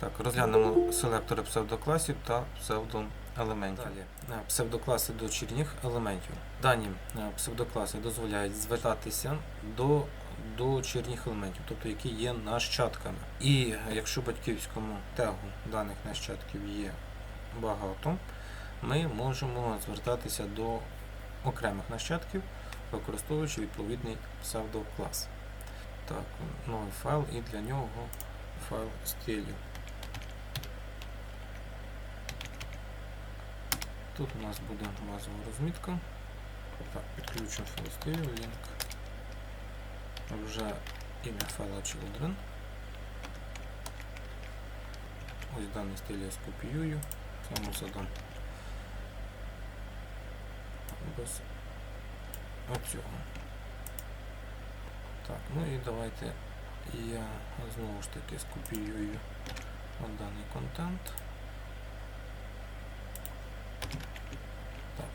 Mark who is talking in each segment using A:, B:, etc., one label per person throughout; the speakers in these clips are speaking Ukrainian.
A: Так, розглянемо селектори псевдокласів та псевдоелементів. Далі. Е, Псевдокласи дочірніх елементів. Дані е, псевдокласи дозволяють звертатися до дочірніх елементів, тобто які є нащадками. І якщо батьківському тегу даних нащадків є багато, ми можемо звертатися до окремих нащадків, використовуючи відповідний псевдоклас. Так, новий файл і для нього файл стилю. Тут у нас буде базова розмітка. Так, підключимо файл стилю, link. Вже ім'я файла children. Ось даний стиль я скопіюю, саме задам. Без оцього. Так, ну і давайте я знову ж таки скопіюю от даний контент.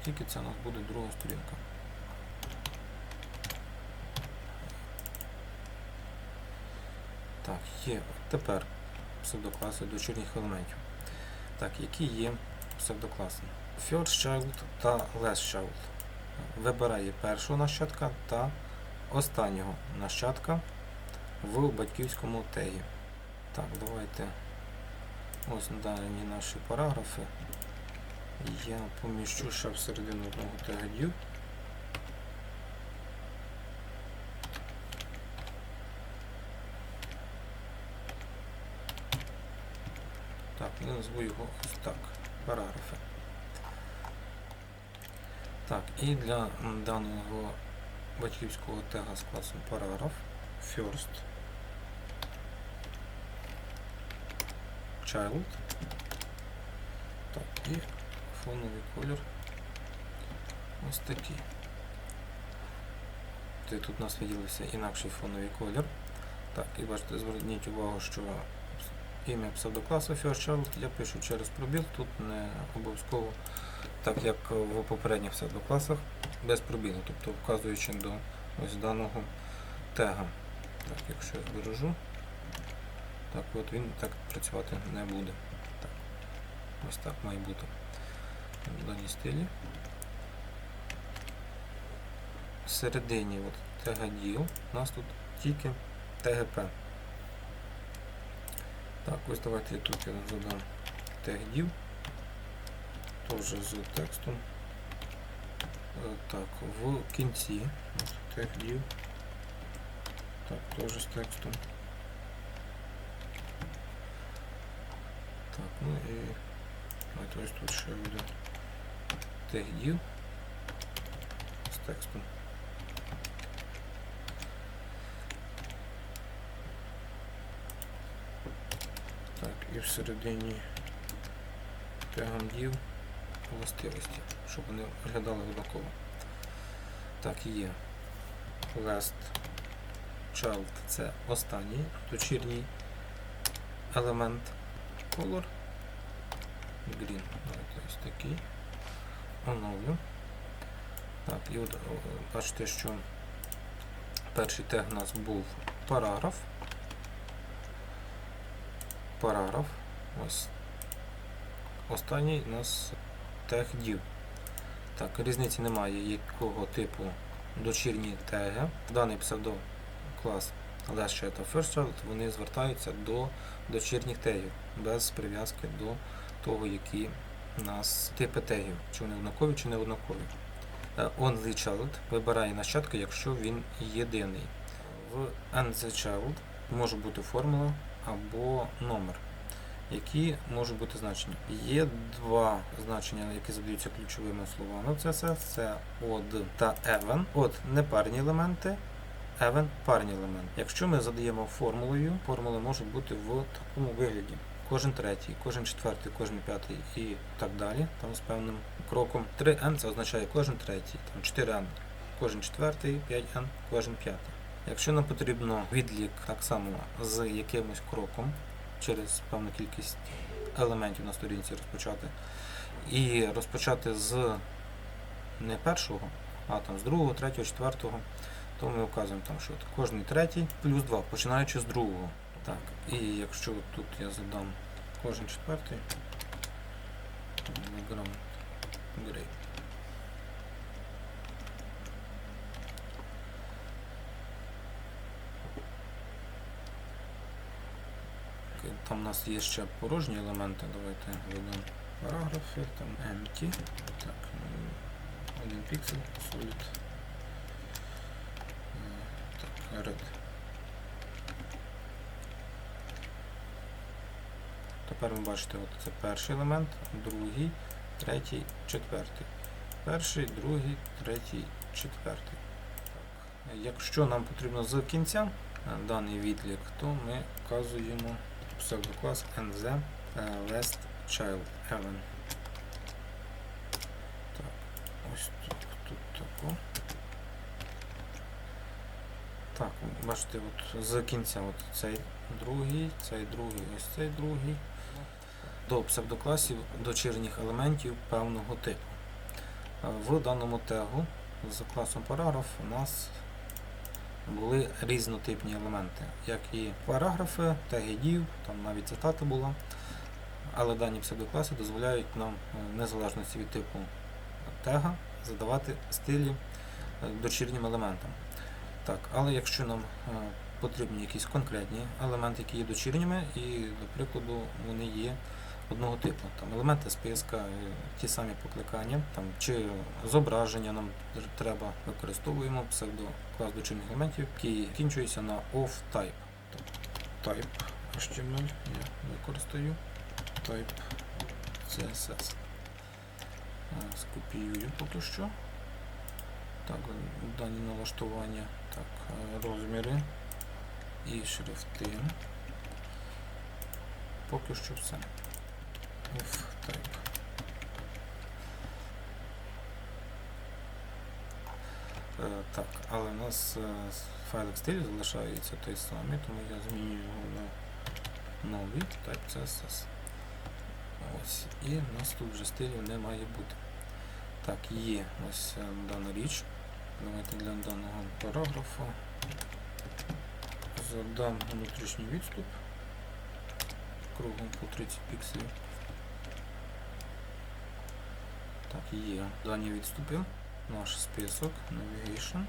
A: Тільки це у нас буде друга сторінка. Так, є тепер псевдокласи дочірніх елементів. Так, які є псевдокласи? First та last child. Вибирає першого нащадка та останнього нащадка в батьківському тегі. Так, давайте ось дані наші параграфи. Я поміщу ще всередину одного тега due. Так, я назву його ось так. Параграфи. Так, і для даного батьківського тега з класом параграф first child. Так, і фоновий колір ось такий. Тут у нас виділився інакший фоновий колір. Так, і бачите, зверніть увагу, що ім'я псевдокласу FirstChild я пишу через пробіл, тут не обов'язково, так як в попередніх псевдокласах, без пробілу, тобто вказуючи до ось даного тега. Так, якщо я збережу, так от він так працювати не буде. Так, ось так має бути даній стилі. Всередині от, тега діл у нас тут тільки ТГП. Так, ось давайте я тут я задам тег div, теж з текстом. Е, Так, в кінці ось тег div. Так, теж з текстом. Так, ну і давайте ось тут ще буде тег div з текстом. Так, і всередині тегом div властивості, щоб вони виглядали однаково. Так, є. Last child це останній дочірній елемент. Color. Green. Ось такий. Оновлю. Так, і от бачите, що перший тег у нас був параграф. Параграф. Ось. Останній у нас тег div. Так, різниці немає, якого типу дочірні теги. Даний псевдоклас Last та First Child, вони звертаються до дочірніх тегів без прив'язки до того, які нас типи тегів, чи вони однакові, чи не однакові. Е, Only Child вибирає нащадка, якщо він єдиний. В And the Child може бути формула або номер, які можуть бути значення. Є два значення, які задаються ключовими словами в CSS, це odd та even. Odd непарні елементи, even парні елементи. Якщо ми задаємо формулою, формули можуть бути в такому вигляді. Кожен третій, кожен четвертий, кожен п'ятий і так далі, там з певним кроком. 3n це означає кожен третій, там 4n, кожен четвертий, 5n, кожен п'ятий. Якщо нам потрібно відлік так само з якимось кроком через певну кількість елементів на сторінці розпочати, і розпочати з не першого, а там з другого, третього, четвертого, то ми вказуємо там, що кожний третій плюс 2, починаючи з другого. Так, і якщо тут я задам кожен четвертий. Background gray. Там у нас є ще порожні елементи. Давайте введемо параграфи, там empty. Так, один піксель, solid. Е, Так, red. Тепер ви бачите, от це перший елемент, другий, третій, четвертий. Перший, другий, третій, четвертий. Так. Якщо нам потрібно з кінця е, даний відлік, то ми вказуємо псевдоклас nz е, last child even. Так, ось тут, тут тако. Так, бачите, от з кінця от цей другий, цей другий, ось цей другий. До псевдокласів дочірніх елементів певного типу. Е, В даному тегу з класом параграф у нас були різнотипні елементи, як і параграфи, теги дів, там навіть цитата була. Але дані псевдокласи дозволяють нам, е, в незалежності від типу тега, задавати стилі е, дочірнім елементам. Так, але якщо нам потрібні якісь конкретні елементи, які є дочірніми, і, до прикладу, вони є одного типу. Там елементи списка, е, ті самі покликання, там, чи зображення нам треба, використовуємо псевдоклас дочірніх елементів, який кінчується на of type. Type HTML я використаю. Type CSS. Е, Скопіюю поки що. Так, дані налаштування. Так, е, розміри і шрифти. Поки що все. Of type. Е, Так, але у нас е, файлик стилю залишається той самий, тому я змінюю його на новий type CSS. Ось. І у нас тут вже стилю не має бути. Так, є ось е, дана річ. Давайте для даного параграфу задам внутрішній відступ кругом по 30 пікселів. Так, є дані відступи. Наш список, Navigation.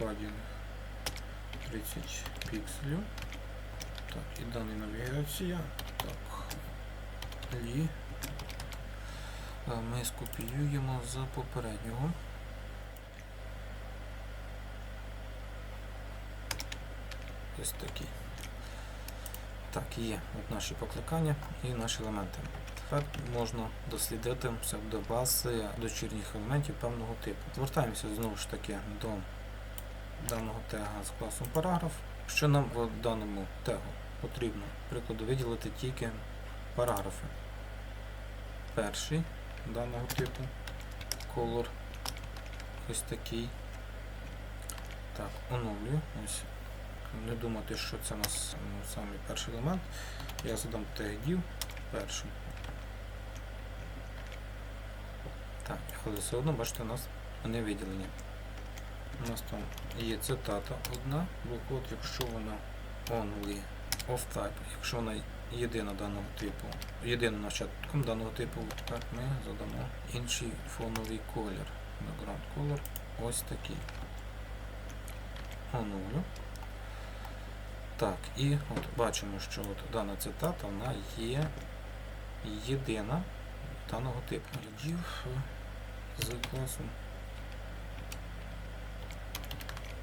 A: Padding 30 пікселів. Так, і дані навігація. Так, лі. Е, Ми скопіюємо з попереднього. Ось такий. Так, є от наші покликання і наші елементи. Тепер можна дослідити псевдобази дочірніх елементів певного типу. Звертаємося знову ж таки до даного тега з класом параграф. Що нам в даному тегу потрібно, прикладу, виділити тільки параграфи. Перший даного типу color ось такий. Так, оновлюю. Ось. Не думати, що це у нас м, самий перший елемент. Я задам тег div перший. Так, але все одно, бачите, у нас вони виділені. У нас там є цитата одна, блокот, якщо вона only of type, якщо вона єдина даного типу, єдиним нащадком даного типу, так ми задамо інший фоновий колір. Background color ось такий. Оновлю. Так, і от бачимо, що от дана цитата вона є єдина даного типу. Div з класом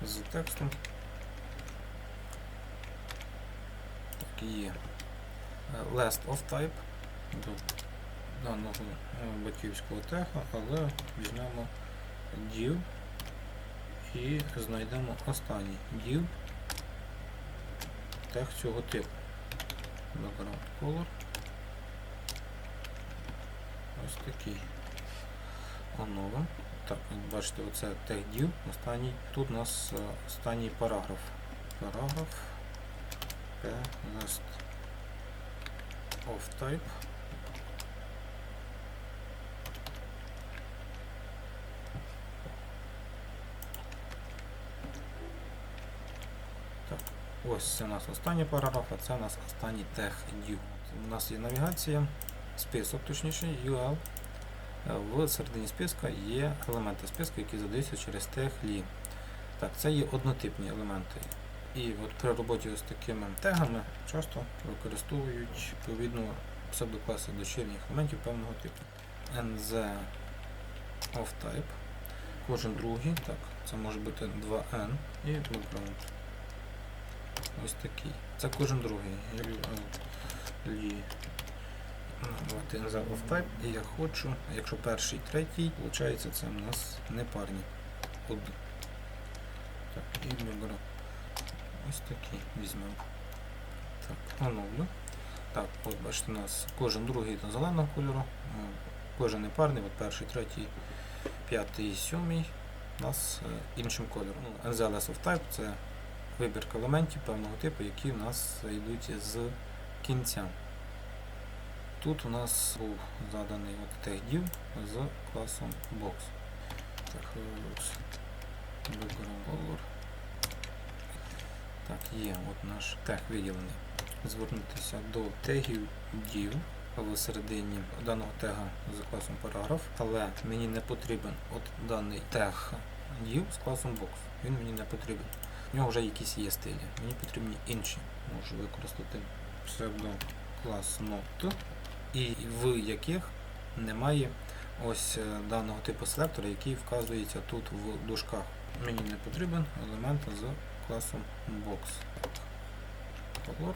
A: з текстом. Так, є е, last of type до даного е, батьківського тега, але візьмемо div і знайдемо останній div тег цього типу. Background color. Ось такий. Онове. Так, бачите, оце техділ. останній. Тут у нас е, останній параграф. Параграф P last of type. Так, Ось це у нас останній параграф, а це у нас останній due. У нас є навігація, список, точніше, UL. В середині списка є елементи списку, які задаються через тег li. Так, це є однотипні елементи. І от при роботі з такими тегами часто використовують відповідно псевдокласи дочірніх елементів певного типу. NZ of type. Кожен другий, так, це може бути 2N і background. Ось такий. Це кожен другий. Давайте NZ of type. І я хочу, якщо перший, третій, виходить, це в нас не парні. Од. Так, і background. Ось такий візьмемо. Так, оновлю. Так, от бачите, у нас кожен другий до зеленого кольору, е, кожен непарний, от перший, третій, п'ятий, сьомий у нас е, іншим кольором. Ну, NZLS of Type це вибірка елементів певного типу, які у нас йдуть з кінця. Тут у нас був заданий TagDiv з класом Box. Так, color. Так, є от наш тег виділений. Звернутися до тегів div в середині даного тега з класом параграф, але мені не потрібен от даний тег div з класом box. Він мені не потрібен. У нього вже якісь є стилі. Мені потрібні інші. Можу використати псевдоклас not, і в яких немає ось е, даного типу селектора, який вказується тут в дужках. Мені не потрібен елемент з класом box. Color.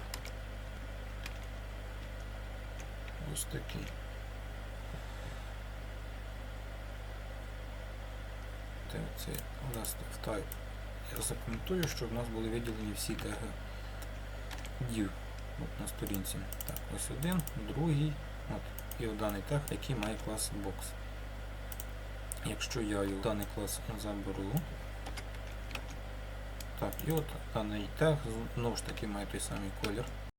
A: Ось такий. Це of type. Я закоментую, щоб в нас були виділені всі теги div от на сторінці. Так, ось один, другий, от, і в даний тег, який має клас box. Якщо я його даний клас заберу, так, і от даний тег знову ж таки має той самий колір.